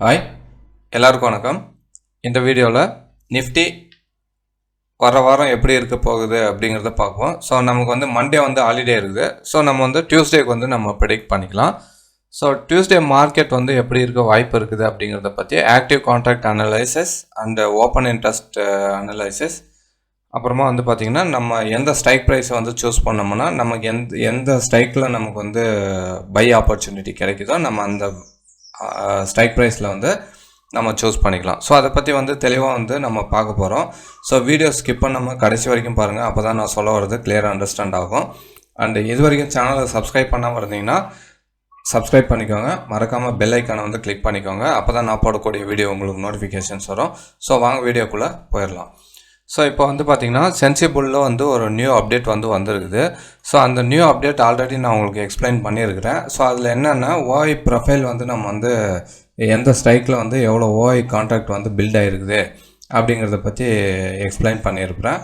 Hi எல்லாருக்கும் வணக்கம். இந்த வீடியோவில் நிஃப்டி வர வாரம் எப்படி இருக்க போகுது அப்படிங்கிறத பார்ப்போம். ஸோ நமக்கு வந்து மண்டே வந்து ஹாலிடே இருக்குது. ஸோ நம்ம வந்து டியூஸ்டேக்கு வந்து நம்ம ப்ரெடிக்ட் பண்ணிக்கலாம். ஸோ டியூஸ்டே மார்க்கெட் வந்து எப்படி இருக்க வாய்ப்பு இருக்குது அப்படிங்கிறத பற்றி active contract analysis and open interest analysis அப்புறமா வந்து பார்த்திங்கன்னா நம்ம எந்த ஸ்ட்ரைக் ப்ரைஸை வந்து சூஸ் பண்ணோம்னா நமக்கு எந்த எந்த ஸ்ட்ரைக்கில் நமக்கு வந்து பை ஆப்பர்ச்சுனிட்டி கிடைக்குதோ நம்ம அந்த ஸ்ட்ரைக் ப்ரைஸில் வந்து நம்ம சூஸ் பண்ணிக்கலாம். ஸோ அதை பற்றி வந்து தெளிவாக வந்து நம்ம பார்க்க போகிறோம் ஸோ வீடியோ ஸ்கிப் பண்ணாமல் கடைசி வரைக்கும் பாருங்கள் அப்போ தான் நான் சொல்ல வர்றது கிளியராக அண்டர்ஸ்டாண்ட் ஆகும். அண்டு இது வரைக்கும் சேனலை சப்ஸ்கிரைப் பண்ணாமல் இருந்தீங்கன்னா சப்ஸ்கிரைப் பண்ணிக்கோங்க. மறக்காமல் பெல் ஐக்கானை வந்து கிளிக் பண்ணிக்கோங்க. அப்போ தான் நான் போடக்கூடிய வீடியோ உங்களுக்கு நோட்டிஃபிகேஷன்ஸ் வரும். ஸோ வாங்க வீடியோக்குள்ளே போயிடலாம். ஸோ இப்போ வந்து பார்த்தீங்கன்னா சென்சிபிளில் வந்து ஒரு நியூ அப்டேட் வந்து வந்திருக்குது. ஸோ அந்த நியூ அப்டேட் ஆல்ரெடி நான் உங்களுக்கு எக்ஸ்பிளைன் பண்ணியிருக்கிறேன். ஸோ அதில் என்னென்னா ஓஐ ப்ரொஃபைல் வந்து நம்ம வந்து எந்த ஸ்ட்ரைக்கில் வந்து எவ்வளோ ஓஐ கான்ட்ராக்ட் வந்து பில்ட் ஆகிருக்குது அப்படிங்கிறத பற்றி எக்ஸ்பிளைன் பண்ணியிருக்கிறேன்.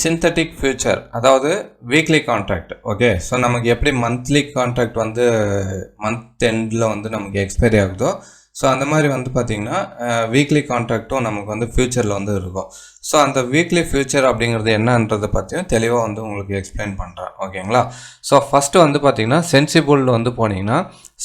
சிந்தட்டிக் ஃபியூச்சர் அதாவது வீக்லி கான்ட்ராக்ட் ஓகே ஸோ நமக்கு எப்படி மந்த்லி கான்ட்ராக்ட் வந்து மந்த் எண்டில் வந்து நமக்கு எக்ஸ்பைரி ஆகுதோ ஸோ அந்த மாதிரி வந்து பார்த்திங்கன்னா வீக்லி கான்ட்ராக்ட்டும் நமக்கு வந்து ஃப்யூச்சரில் வந்து இருக்கும். ஸோ அந்த வீக்லி ஃப்யூச்சர் அப்படிங்கிறது என்னன்றதை பற்றியும் தெளிவாக வந்து உங்களுக்கு எக்ஸ்பிளைன் பண்ணுறேன் ஓகேங்களா ஸோ ஃபஸ்ட்டு வந்து பார்த்திங்கன்னா சென்சிபிள் வந்து போனீங்கன்னா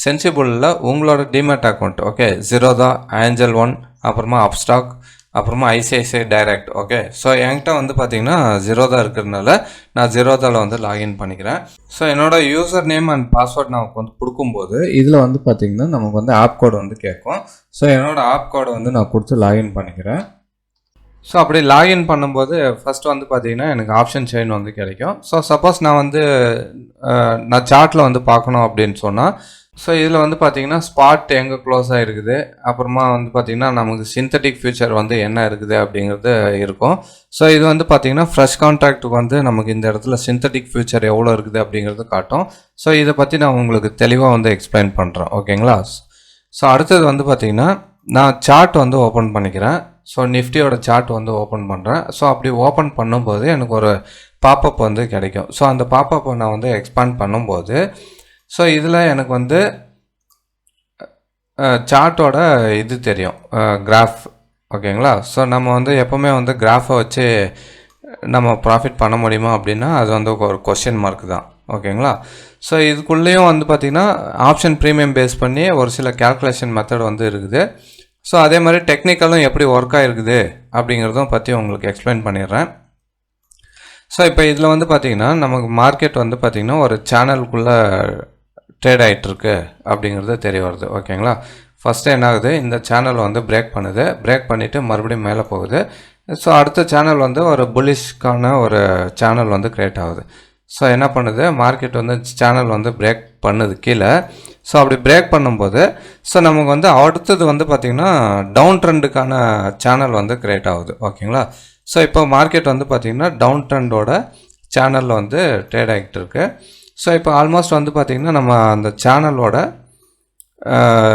சென்சிபிளில் உங்களோட demat account okay Zerodha Angel one அப்புறமா அப்ஸ்டாக் அப்புறமா ஐசிஐசிஐ டைரக்ட் ஓகே ஸோ என்கிட்ட வந்து பார்த்தீங்கன்னா ஜீரோதா இருக்கிறதுனால நான் ஜீரோதாவில் வந்து லாகின் பண்ணிக்கிறேன். ஸோ என்னோட யூசர் நேம் அண்ட் பாஸ்வேர்ட் நமக்கு வந்து கொடுக்கும்போது இதில் வந்து பார்த்தீங்கன்னா நமக்கு வந்து ஆப் கோடு வந்து கேட்கும். ஸோ என்னோட ஆப் கோடை வந்து நான் கொடுத்து லாகின் பண்ணிக்கிறேன். ஸோ அப்படி லாகின் பண்ணும்போது ஃபஸ்ட் வந்து பார்த்தீங்கன்னா எனக்கு ஆப்ஷன் செயின் வந்து கிடைக்கும். ஸோ சப்போஸ் நான் வந்து நான் சார்ட்டில் வந்து பார்க்கணும் அப்படின்னு சொன்னால் ஸோ இதில் வந்து பார்த்தீங்கன்னா ஸ்பாட் எங்கே க்ளோஸ் ஆகிருக்குது அப்புறமா வந்து பார்த்தீங்கன்னா நமக்கு சிந்தட்டிக் ஃபியூச்சர் வந்து என்ன இருக்குது அப்படிங்கிறது இருக்கும். ஸோ இது வந்து பார்த்தீங்கன்னா ஃப்ரெஷ் கான்ட்ராக்ட்டுக்கு வந்து நமக்கு இந்த இடத்துல சிந்தட்டிக் ஃபியூச்சர் எவ்வளோ இருக்குது அப்படிங்கிறது காட்டும். ஸோ இதை பற்றி நான் உங்களுக்கு தெளிவாக வந்து எக்ஸ்பிளைன் பண்ணுறேன் ஓகேங்களா ஸோ அடுத்தது வந்து பார்த்தீங்கன்னா நான் சார்ட் வந்து ஓப்பன் பண்ணிக்கிறேன். ஸோ நிஃப்டியோட சார்ட் வந்து ஓப்பன் பண்ணுறேன் ஸோ அப்படி ஓப்பன் பண்ணும்போது எனக்கு ஒரு பாப்பப் வந்து கிடைக்கும். ஸோ அந்த பாப்பப்பை நான் வந்து எக்ஸ்பேண்ட் பண்ணும்போது ஸோ இதில் எனக்கு வந்து சார்ட்டோட இது தெரியும். கிராஃப் ஓகேங்களா? ஸோ நம்ம வந்து எப்போவுமே வந்து கிராஃபை வச்சு நம்ம ப்ராஃபிட் பண்ண முடியுமா அப்படின்னா அது வந்து ஒரு கொஷின் மார்க் தான். ஓகேங்களா? ஸோ இதுக்குள்ளேயும் வந்து பார்த்திங்கன்னா ஆப்ஷன் ப்ரீமியம் பேஸ் பண்ணி ஒரு சில கேல்குலேஷன் மெத்தட் வந்து இருக்குது. ஸோ அதே மாதிரி டெக்னிக்கலும் எப்படி ஒர்க் ஆகிருக்குது அப்படிங்கிறதும் பற்றி உங்களுக்கு எக்ஸ்பிளைன் பண்ணிடுறேன். ஸோ இப்போ இதில் வந்து பார்த்திங்கன்னா நமக்கு மார்க்கெட் வந்து பார்த்திங்கன்னா ஒரு சேனலுக்குள்ளே ட்ரேட் ஆகிட்டுருக்கு அப்படிங்கிறது தெரிய வருது. ஓகேங்களா? ஃபஸ்ட்டு என்ன ஆகுது இந்த சேனல் வந்து பிரேக் பண்ணுது. பிரேக் பண்ணிவிட்டு மறுபடியும் மேலே போகுது. ஸோ அடுத்த சேனல் வந்து ஒரு புல்லிஷ்க்கான ஒரு சேனல் வந்து க்ரியேட் ஆகுது. ஸோ என்ன பண்ணுது? மார்க்கெட் வந்து சேனல் வந்து பிரேக் பண்ணுது கீழே. ஸோ அப்படி பிரேக் பண்ணும்போது ஸோ நமக்கு வந்து அடுத்தது வந்து பார்த்திங்கன்னா டவுன் ட்ரெண்டுக்கான சேனல் வந்து க்ரியேட் ஆகுது. ஓகேங்களா? ஸோ இப்போ மார்க்கெட் வந்து பார்த்திங்கன்னா டவுன் ட்ரெண்டோட சேனலில் வந்து ட்ரேட் ஆகிட்டு இருக்குது ஸோ இப்போ ஆல்மோஸ்ட் வந்து பார்த்திங்கன்னா நம்ம அந்த சேனலோட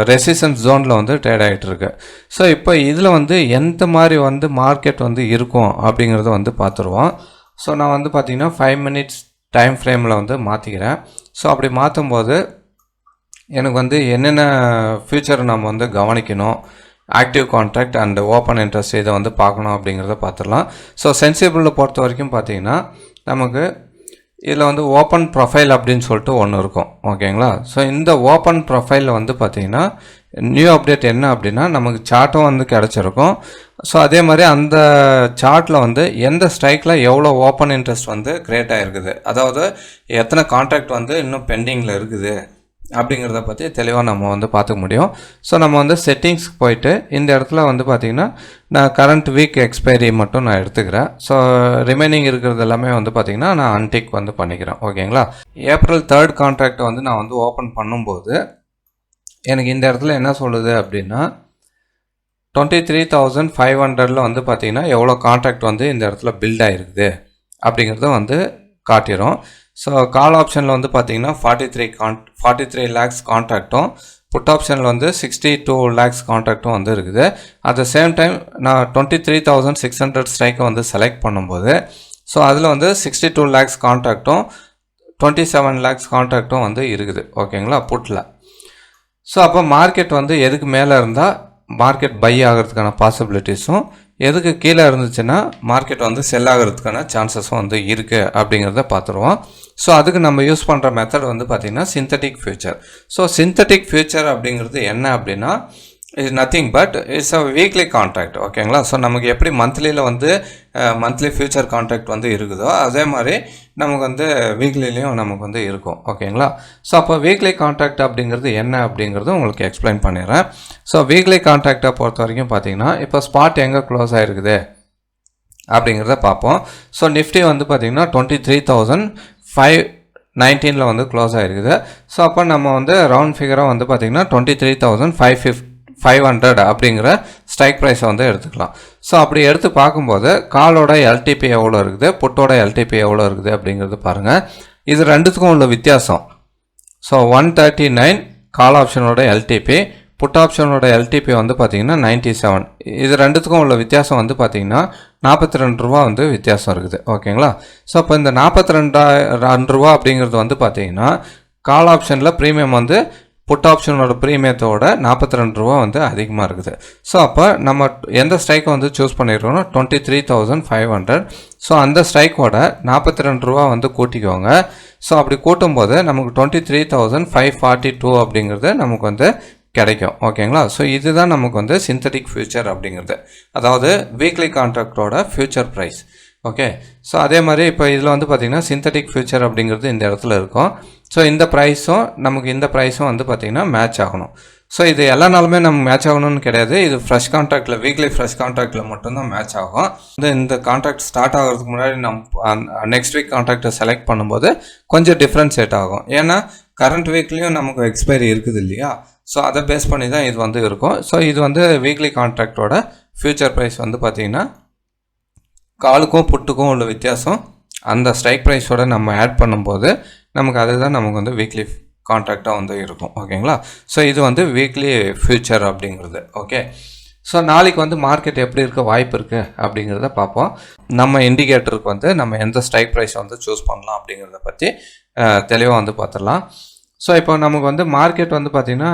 ரெசிஸ்டன்ஸ் ஜோனில் வந்து ட்ரேட் ஆகிட்டுருக்கு ஸோ இப்போ இதில் வந்து எந்த மாதிரி வந்து மார்க்கெட் வந்து இருக்கும் அப்படிங்கிறத வந்து பார்த்துருவோம் ஸோ நான் வந்து பார்த்திங்கன்னா ஃபைவ் மினிட்ஸ் டைம் ஃப்ரேமில் வந்து மாற்றிக்கிறேன் ஸோ அப்படி மாற்றும்போது எனக்கு வந்து என்னென்ன ஃபியூச்சர் நம்ம வந்து கவனிக்கணும் active contract and open interest இதை வந்து பார்க்கணும் அப்படிங்கிறத பார்த்துடலாம் ஸோ சென்சிபிளில் பொறுத்த வரைக்கும் பார்த்தீங்கன்னா நமக்கு இதில் வந்து ஓப்பன் ப்ரொஃபைல் அப்படின்னு சொல்லிட்டு ஒன்று இருக்கும். ஓகேங்களா? ஸோ இந்த ஓப்பன் ப்ரொஃபைலில் வந்து பார்த்தீங்கன்னா நியூ அப்டேட் என்ன அப்படின்னா நமக்கு சார்ட்டும் வந்து கிடச்சிருக்கும். ஸோ அதே மாதிரி அந்த சார்ட்டில் வந்து எந்த ஸ்ட்ரைக்கில் எவ்வளோ ஓப்பன் இன்ட்ரெஸ்ட் வந்து கிரியேட் ஆகிருக்குது அதாவது எத்தனை கான்ட்ராக்ட் வந்து இன்னும் பெண்டிங்கில் இருக்குது? அப்படிங்கிறத பற்றி தெளிவாக நம்ம வந்து பார்த்துக்க முடியும். ஸோ நம்ம வந்து செட்டிங்ஸ்க்கு போயிட்டு இந்த இடத்துல வந்து பார்த்திங்கன்னா நான் கரண்ட் வீக் எக்ஸ்பைரி மட்டும் நான் எடுத்துக்கிறேன். ஸோ ரிமைனிங் இருக்கிறது எல்லாமே வந்து பார்த்திங்கன்னா நான் அன்டிக் வந்து பண்ணிக்கிறேன். ஓகேங்களா ஏப்ரல் தேர்ட் கான்ட்ராக்டை வந்து நான் வந்து ஓப்பன் பண்ணும்போது எனக்கு இந்த இடத்துல என்ன சொல்லுது அப்படின்னா டுவெண்ட்டி த்ரீ தௌசண்ட் ஃபைவ் ஹண்ட்ரடில் வந்து பார்த்திங்கன்னா எவ்வளோ கான்ட்ராக்ட் வந்து இந்த இடத்துல பில்ட் ஆகிருக்குது அப்படிங்கிறத வந்து காட்டிடும் ஸோ கால் ஆப்ஷனில் வந்து பார்த்தீங்கன்னா ஃபார்ட்டி த்ரீ கான் ஃபார்ட்டி த்ரீ லேக்ஸ் கான்ட்ராக்ட்டும் புட் ஆப்ஷனில் வந்து சிக்ஸ்டி டூ லேக்ஸ் கான்ட்ராக்டும் வந்து இருக்குது. அட் த சேம் டைம் நான் twenty three thousand six hundred ஸ்ட்ரைக்கை வந்து செலக்ட் பண்ணும்போது ஸோ அதில் வந்து சிக்ஸ்டி டூ லேக்ஸ் கான்ட்ராக்டும் டுவெண்ட்டி செவன் லேக்ஸ் கான்ட்ராக்டும் வந்து இருக்குது. ஓகேங்களா புட்டில் ஸோ அப்போ மார்க்கெட் வந்து எதுக்கு மேலே இருந்தால் மார்க்கெட் பை ஆகிறதுக்கான பாசிபிலிட்டிஸும் எதுக்கு கீழே இருந்துச்சுன்னா மார்க்கெட் வந்து செல் ஆகிறதுக்கான சான்சஸ் வந்து இருக்குது அப்படிங்கிறத பார்த்துருவோம். ஸோ அதுக்கு நம்ம யூஸ் பண்ணுற மெத்தட் வந்து பார்த்திங்கன்னா synthetic future so synthetic future அப்படிங்கிறது என்ன அப்படின்னா is nothing but it's a weekly contract ஓகேங்களா ஸோ நமக்கு எப்படி மந்த்லியில் வந்து மந்த்லி ஃபியூச்சர் கான்ட்ராக்ட் வந்து இருக்குதோ அதே மாதிரி நமக்கு வந்து வீக்லிலையும் நமக்கு வந்து இருக்கும் ஓகேங்களா ஸோ அப்போ வீக்லி கான்ட்ராக்ட் அப்படிங்கிறது என்ன அப்படிங்கிறது உங்களுக்கு எக்ஸ்பிளைன் பண்ணிடுறேன். ஸோ வீக்லி கான்ட்ராக்டை பொறுத்த வரைக்கும் பார்த்தீங்கன்னா இப்போ ஸ்பாட் எங்கே க்ளோஸ் ஆகிருக்குது அப்படிங்கிறத பார்ப்போம். ஸோ நிஃப்டி வந்து பார்த்திங்கன்னா டுவெண்ட்டி த்ரீ தௌசண்ட் ஃபைவ் நைன்டீனில் வந்து க்ளோஸ் ஆகிருக்குது ஸோ அப்போ நம்ம வந்து ரவுண்ட் ஃபிகராக வந்து பார்த்திங்கன்னா twenty three thousand five fifty five hundred அப்படிங்கிற ஸ்ட்ரைக் ப்ரைஸை வந்து எடுத்துக்கலாம். ஸோ அப்படி எடுத்து பார்க்கும்போது காலோட எல்டிபி எவ்வளோ இருக்குது புட்டோட எல்டிபி எவ்வளோ இருக்குது அப்படிங்கிறது பாருங்கள் இது ரெண்டுத்துக்கும் உள்ள வித்தியாசம். So one thirty nine call ஆப்ஷனோட LTP put ஆப்ஷனோட எல்டிபி வந்து பார்த்திங்கன்னா நைன்ட்டி செவன் இது ரெண்டுத்துக்கும் உள்ள வித்தியாசம் வந்து பார்த்திங்கன்னா நாற்பத்தி ரெண்டு ரூபா வந்து வித்தியாசம் இருக்குது. ஓகேங்களா ஸோ இப்போ இந்த நாற்பத்தி ரெண்டா ரெண்டு ரூபா அப்படிங்கிறது வந்து பார்த்தீங்கன்னா கால் ஆப்ஷனில் ப்ரீமியம் வந்து புட் ஆப்ஷனோட ப்ரீமியத்தோட நாற்பத்தி ரெண்டு ரூபா வந்து அதிகமாக இருக்குது. ஸோ அப்போ நம்ம எந்த ஸ்ட்ரைக்கை வந்து choose பண்ணியிருக்கோம்னா twenty three thousand five hundred so அந்த ஸ்ட்ரைக்கோட நாற்பத்தி ரெண்டு ரூபா வந்து கூட்டிக்கோங்க. ஸோ அப்படி கூட்டும்போது நமக்கு twenty three thousand five forty two அப்படிங்கிறது நமக்கு வந்து கிடைக்கும். ஓகேங்களா ஸோ இதுதான் நமக்கு வந்து சிந்தட்டிக் ஃபியூச்சர் அப்படிங்கிறது. அதாவது வீக்லி கான்ட்ராக்டோட ஃபியூச்சர் ப்ரைஸ் ஓகே ஸோ அதே மாதிரி இப்போ இதில் வந்து பார்த்திங்கன்னா சிந்தட்டிக் ஃபியூச்சர் அப்படிங்கிறது இந்த இடத்துல இருக்கும். ஸோ இந்த ப்ரைஸும் நமக்கு இந்த ப்ரைஸும் வந்து பார்த்திங்கன்னா மேட்ச் ஆகணும். ஸோ இது எல்லா நாளுமே நம்ம மேட்ச் ஆகணும்னு கிடையாது. இது ஃப்ரெஷ் கான்ட்ராக்டில் வீக்லி ஃப்ரெஷ் கான்ட்ராக்டில் மட்டும்தான் மேட்ச் ஆகும். இந்த இந்த கான்ட்ராக்ட் ஸ்டார்ட் ஆகிறதுக்கு முன்னாடி நம்ம நெக்ஸ்ட் வீக் கான்ட்ராக்டை செலக்ட் பண்ணும்போது கொஞ்சம் டிஃப்ரென்ஷியேட் ஆகும். ஏன்னா கரண்ட் வீக்லேயும் நமக்கு எக்ஸ்பைரி இருக்குது இல்லையா? ஸோ அதை பேஸ் பண்ணி தான் இது வந்து இருக்கும். ஸோ இது வந்து வீக்லி கான்ட்ராக்டோட ஃபியூச்சர் ப்ரைஸ் வந்து பார்த்திங்கன்னா காலுக்கும் புட்டுக்கும் உள்ள வித்தியாசம். அந்த ஸ்ட்ரைக் ப்ரைஸோட நம்ம ஆட் பண்ணும்போது நமக்கு அதுதான் நமக்கு வந்து வீக்லி கான்ட்ராக்டாக வந்து இருக்கும். ஓகேங்களா ஸோ இது வந்து வீக்லி ஃபியூச்சர் அப்படிங்கிறது. ஓகே ஸோ நாளைக்கு வந்து மார்க்கெட் எப்படி இருக்க வாய்ப்பு இருக்குது அப்படிங்கிறத பார்ப்போம். நம்ம இண்டிகேட்டருக்கு வந்து நம்ம எந்த ஸ்ட்ரைக் ப்ரைஸ் வந்து சூஸ் பண்ணலாம் அப்படிங்கிறத பற்றி தெளிவாக வந்து பார்த்துடலாம். ஸோ இப்போ நமக்கு வந்து மார்க்கெட் வந்து பார்த்திங்கன்னா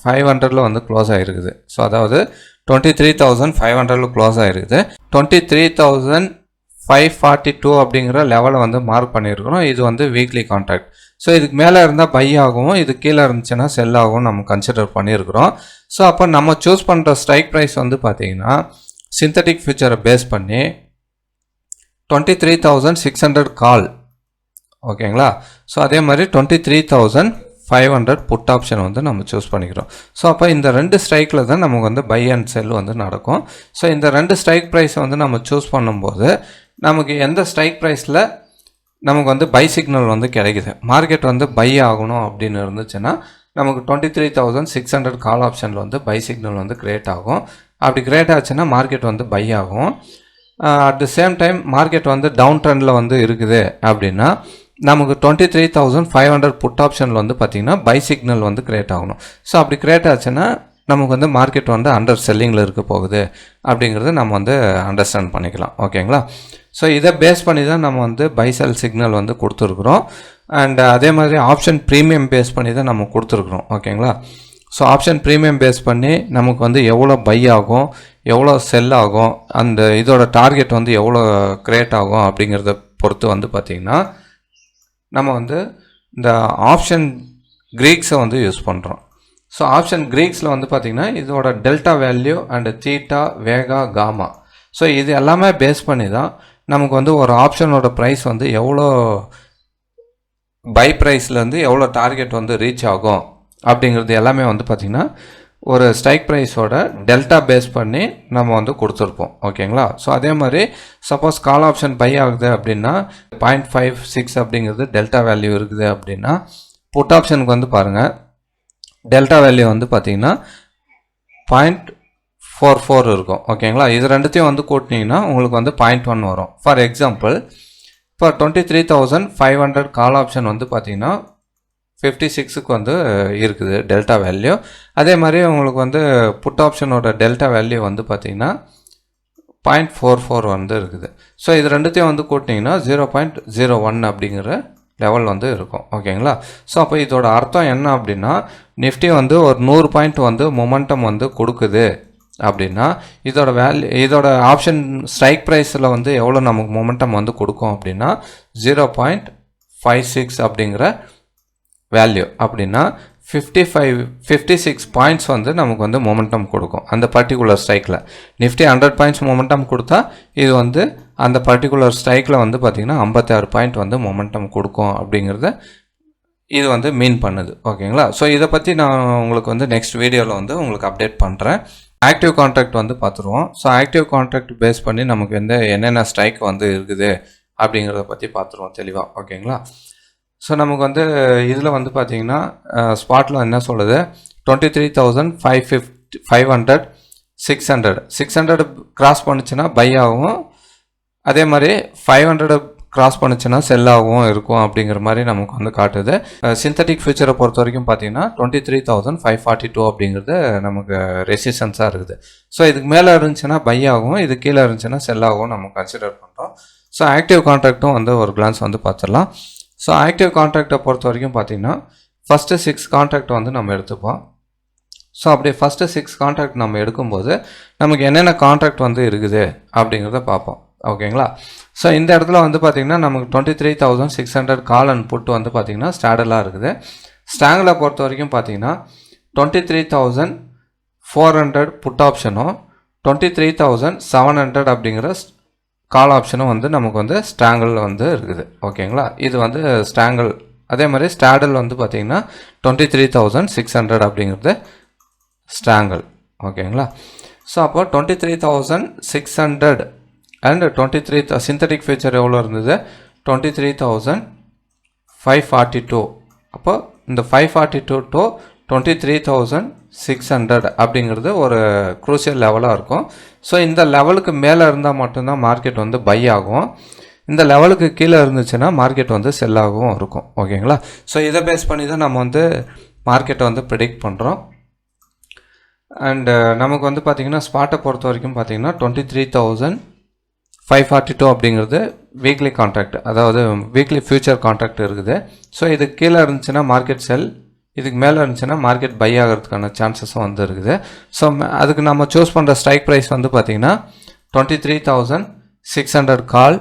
ஃபைவ் ஹண்ட்ரடில் வந்து க்ளோஸ் ஆகிருக்குது ஸோ அதாவது டுவெண்ட்டி த்ரீ தௌசண்ட் ஃபைவ் ஹண்ட்ரடில் க்ளோஸ் ஆகிருக்குது twenty three thousand five forty two அப்படிங்கிற லெவலை வந்து மார்க் பண்ணியிருக்கிறோம். இது வந்து வீக்லி கான்ட்ராக்ட் ஸோ இதுக்கு மேலே இருந்தால் பை ஆகும் இது கீழே இருந்துச்சுன்னா செல் ஆகும் நம்ம கன்சிடர் பண்ணியிருக்கிறோம். ஸோ அப்போ நம்ம சூஸ் பண்ணுற ஸ்ட்ரைக் ப்ரைஸ் வந்து பார்த்திங்கன்னா சிந்தட்டிக் ஃபியூச்சரை பேஸ் பண்ணி twenty three thousand six hundred call ஓகேங்களா ஸோ அதே மாதிரி twenty three thousand five hundred put option வந்து நம்ம சூஸ் பண்ணிக்கிறோம். ஸோ அப்போ இந்த ரெண்டு ஸ்ட்ரைக்கில் தான் நமக்கு வந்து பை அண்ட் செல் வந்து நடக்கும். ஸோ இந்த ரெண்டு ஸ்ட்ரைக் ப்ரைஸை வந்து நம்ம சூஸ் பண்ணும்போது நமக்கு எந்த ஸ்ட்ரைக் ப்ரைஸில் நமக்கு வந்து பை சிக்னல் வந்து கிடைக்குது. மார்க்கெட் வந்து பை ஆகணும் அப்படின்னு இருந்துச்சுன்னா நமக்கு twenty three thousand six hundred call ஆப்ஷனில் வந்து பை சிக்னல் வந்து கிரியேட் ஆகும். அப்படி கிரியேட் ஆச்சுன்னா மார்க்கெட் வந்து பை ஆகும். At the same time market வந்து டவுன் ட்ரெண்டில் வந்து இருக்குது அப்படின்னா நமக்கு twenty three thousand five hundred put ஆப்ஷனில் வந்து பார்த்திங்கன்னா பை சிக்னல் வந்து கிரியேட் ஆகணும். ஸோ அப்படி கிரியேட் ஆச்சுன்னா நமக்கு வந்து மார்க்கெட் வந்து அண்டர் செல்லிங்கில் இருக்க போகுது. அப்படிங்கிறத நம்ம வந்து அண்டர்ஸ்டாண்ட் பண்ணிக்கலாம். ஓகேங்களா ஸோ இதை பேஸ் பண்ணி தான் நம்ம வந்து பை செல் சிக்னல் வந்து கொடுத்துருக்குறோம். அண்ட் அதே மாதிரி ஆப்ஷன் ப்ரீமியம் பேஸ் பண்ணி தான் நம்ம கொடுத்துருக்குறோம். ஓகேங்களா ஸோ ஆப்ஷன் ப்ரீமியம் பேஸ் பண்ணி நமக்கு வந்து எவ்வளோ பை ஆகும் எவ்வளோ செல் ஆகும் அந்த இதோட டார்கெட் வந்து எவ்வளோ கிரியேட் ஆகும் அப்படிங்கிறத பொறுத்து வந்து பார்த்திங்கன்னா நம்ம வந்து இந்த ஆப்ஷன் க்ரீக்ஸை வந்து யூஸ் பண்ணுறோம் ஸோ ஆப்ஷன் க்ரீக்ஸில் வந்து பார்த்திங்கன்னா இதோட delta value and theta vega gamma so இது எல்லாமே பேஸ் பண்ணி தான் நமக்கு வந்து ஒரு ஆப்ஷனோட ப்ரைஸ் வந்து எவ்வளோ பை ப்ரைஸ்லேருந்து எவ்வளோ டார்கெட் வந்து ரீச் ஆகும் அப்படிங்கிறது எல்லாமே வந்து பார்த்திங்கன்னா ஒரு ஸ்ட்ரைக் ப்ரைஸோட டெல்டா பேஸ் பண்ணி நம்ம வந்து கொடுத்துருப்போம். ஓகேங்களா? ஸோ அதே மாதிரி சப்போஸ் கால் ஆப்ஷன் பை ஆகுது அப்படின்னா பாயிண்ட் ஃபைவ் சிக்ஸ் அப்படிங்கிறது டெல்டா வேல்யூ இருக்குது அப்படின்னா புட் ஆப்ஷனுக்கு வந்து பாருங்கள் டெல்டா வேல்யூ வந்து பார்த்தீங்கன்னா பாயிண்ட் ஃபோர் ஃபோர் இருக்கும். ஓகேங்களா? இது ரெண்டுத்தையும் வந்து கூட்டினீங்கன்னா உங்களுக்கு வந்து பாயிண்ட் ஒன் வரும். ஃபார் எக்ஸாம்பிள் இப்போ twenty three thousand five hundred call option வந்து பார்த்தீங்கன்னா ஃபிஃப்டி சிக்ஸுக்கு வந்து இருக்குது டெல்டா வேல்யூ அதே மாதிரி உங்களுக்கு வந்து புட் ஆப்ஷனோட டெல்டா வேல்யூ வந்து பார்த்தீங்கன்னா பாயிண்ட் ஃபோர் ஃபோர் வந்து இருக்குது. ஸோ இது ரெண்டுத்தையும் வந்து கூட்டிங்கன்னா ஜீரோ பாயிண்ட் ஜீரோ ஒன் அப்படிங்கிற லெவல் வந்து இருக்கும். ஓகேங்களா ஸோ அப்போ இதோட அர்த்தம் என்ன அப்படின்னா நிஃப்டி வந்து ஒரு நூறு பாயிண்ட் வந்து மொமெண்டம் வந்து கொடுக்குது அப்படின்னா இதோட வேல்யூ இதோட ஆப்ஷன் ஸ்ட்ரைக் ப்ரைஸில் வந்து எவ்வளோ நமக்கு மொமெண்டம் வந்து கொடுக்கும் அப்படின்னா ஜீரோ பாயிண்ட் ஃபைவ் சிக்ஸ் அப்படிங்கிற வேல்யூ அப்படின்னா fifty five fifty six points வந்து நமக்கு வந்து மொமெண்டம் கொடுக்கும். அந்த பர்டிகுலர் ஸ்ட்ரைக்கில் நிஃப்டி ஹண்ட்ரட் பாயிண்ட்ஸ் மொமெண்டம் கொடுத்தா இது வந்து அந்த பர்டிகுலர் ஸ்ட்ரைக்கில் வந்து பார்த்திங்கன்னா ஐம்பத்தாறு பாயிண்ட் வந்து மொமெண்டம் கொடுக்கும் அப்படிங்கிறத இது வந்து மீன் பண்ணுது. ஓகேங்களா? ஸோ இதை பற்றி நான் உங்களுக்கு வந்து நெக்ஸ்ட் வீடியோவில் வந்து உங்களுக்கு அப்டேட் பண்ணுறேன் ஆக்டிவ் கான்ட்ராக்ட் வந்து பார்த்துருவோம் ஸோ ஆக்டிவ் கான்ட்ராக்ட் பேஸ் பண்ணி நமக்கு வந்து என்னென்ன ஸ்ட்ரைக் வந்து இருக்குது அப்படிங்கிறத பற்றி பார்த்துருவோம் தெளிவாக ஓகேங்களா? ஸோ நமக்கு வந்து இதில் வந்து பார்த்தீங்கன்னா ஸ்பாட்டில் என்ன சொல்லுது? Twenty three thousand five fifty five hundred six hundred six hundred cross பண்ணுச்சுன்னா பை ஆகும். அதே மாதிரி ஃபைவ் ஹண்ட்ரட் கிராஸ் பண்ணுச்சுன்னா செல் ஆகும் இருக்கும் அப்படிங்கிற மாதிரி நமக்கு வந்து காட்டுது. சிந்தட்டிக் ஃபியூச்சரை பொறுத்த வரைக்கும் பார்த்தீங்கன்னா twenty three thousand five forty two அப்படிங்கிறது நமக்கு ரெசிஸ்டன்ஸாக இருக்குது. ஸோ இதுக்கு மேலே இருந்துச்சுன்னா பை ஆகும். இது கீழே இருந்துச்சுன்னா செல் ஆகும் நம்ம கன்சிடர் பண்ணுறோம் ஸோ ஆக்டிவ் கான்ட்ராக்ட்டும் வந்து ஒரு கிளான்ஸ் வந்து பார்த்துடலாம் ஸோ ஆக்டிவ் கான்ட்ராக்டை பொறுத்த வரைக்கும் பார்த்தீங்கன்னா ஃபஸ்ட்டு சிக்ஸ் கான்ட்ராக்ட் வந்து நம்ம எடுத்துப்போம். ஸோ அப்படியே ஃபஸ்ட்டு சிக்ஸ் கான்ட்ராக்ட் நம்ம எடுக்கும்போது நமக்கு என்னென்ன கான்ட்ராக்ட் வந்து இருக்குது அப்படிங்கிறத பார்ப்போம். ஓகேங்களா ஸோ இந்த இடத்துல வந்து பார்த்திங்கன்னா நமக்கு twenty three thousand six hundred call and put வந்து பார்த்திங்கன்னா ஸ்டாண்டர்டாக இருக்குது. ஸ்டாங்கில் பொறுத்த வரைக்கும் பார்த்தீங்கன்னா twenty three thousand four hundred put ஆப்ஷனும் twenty three thousand seven hundred அப்படிங்கிற கால் ஆப்ஷனும் வந்து நமக்கு வந்து ஸ்டாங்கிள் வந்து இருக்குது. ஓகேங்களா இது வந்து ஸ்டாங்கிள் அதே மாதிரி ஸ்டாடல் வந்து பார்த்திங்கன்னா twenty three thousand six hundred அப்படிங்கிறது ஸ்டாங்கிள் ஓகேங்களா ஸோ அப்போ twenty three thousand six hundred and twenty three synthetic future எவ்வளோ இருந்தது? Twenty three thousand five forty two அப்போ இந்த five forty two to twenty three thousand six hundred அப்படிங்கிறது ஒரு crucial லெவலாக இருக்கும். ஸோ இந்த லெவலுக்கு மேலே இருந்தால் மட்டும்தான் மார்க்கெட் வந்து பை ஆகும். இந்த லெவலுக்கு கீழே இருந்துச்சுன்னா மார்க்கெட் வந்து செல்லாகவும் இருக்கும். ஓகேங்களா? ஸோ இதை பேஸ் பண்ணி தான் நம்ம வந்து மார்க்கெட்டை வந்து ப்ரிடிக்ட் பண்ணுறோம் அண்டு நமக்கு வந்து பார்த்திங்கன்னா ஸ்பாட்டை பொறுத்த வரைக்கும் பார்த்திங்கன்னா twenty three thousand five forty two அப்படிங்கிறது வீக்லி கான்ட்ராக்ட் அதாவது வீக்லி ஃபியூச்சர் கான்ட்ராக்ட் இருக்குது. ஸோ இது கீழே இருந்துச்சுன்னா மார்க்கெட் செல் இதுக்கு மேலே இருந்துச்சுன்னா மார்க்கெட் பை ஆகிறதுக்கான சான்சஸும் வந்து இருக்குது. ஸோ அதுக்கு நம்ம சூஸ் பண்ணுற ஸ்ட்ரைக் ப்ரைஸ் வந்து பார்த்திங்கன்னா twenty three thousand six hundred call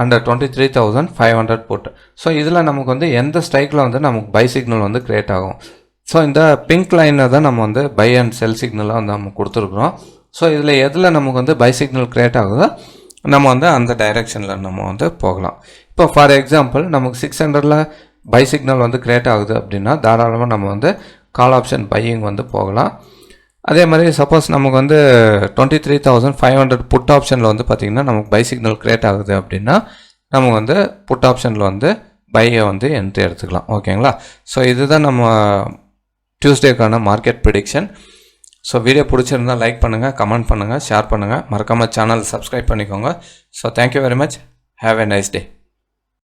and twenty three thousand five hundred போட்டு ஸோ இதில் நமக்கு வந்து எந்த ஸ்ட்ரைக்கில் வந்து நமக்கு பை சிக்னல் வந்து க்ரியேட் ஆகும். ஸோ இந்த பிங்க் லைனை தான் நம்ம வந்து பை அண்ட் செல் சிக்னலாக வந்து நம்ம கொடுத்துருக்குறோம். ஸோ இதில் எதில் நமக்கு வந்து பை சிக்னல் க்ரியேட் ஆகுதோ நம்ம வந்து அந்த டைரெக்ஷனில் நம்ம வந்து போகலாம். இப்போ ஃபார் எக்ஸாம்பிள் நமக்கு சிக்ஸ் ஹண்ட்ரடில் பை சிக்னல் வந்து க்ரியேட் ஆகுது அப்படின்னா தாராளமாக நம்ம வந்து கால் ஆப்ஷன் பையிங் வந்து போகலாம். அதே மாதிரி சப்போஸ் நமக்கு வந்து twenty three thousand five hundred put ஆப்ஷனில் வந்து பார்த்திங்கன்னா நமக்கு பை சிக்னல் க்ரியேட் ஆகுது அப்படின்னா நம்ம வந்து புட் ஆப்ஷனில் வந்து பையை வந்து என்ட்ரி எடுத்துக்கலாம். ஓகேங்களா ஸோ இதுதான் நம்ம டியூஸ்டேக்கான மார்க்கெட் ப்ரிடிக்ஷன் ஸோ வீடியோ பிடிச்சிருந்தா லைக் பண்ணுங்கள் கமெண்ட் பண்ணுங்கள் ஷேர் பண்ணுங்கள் மறக்காமல் சேனல் சப்ஸ்கிரைப் பண்ணிக்கோங்க. So thank you very much have a nice day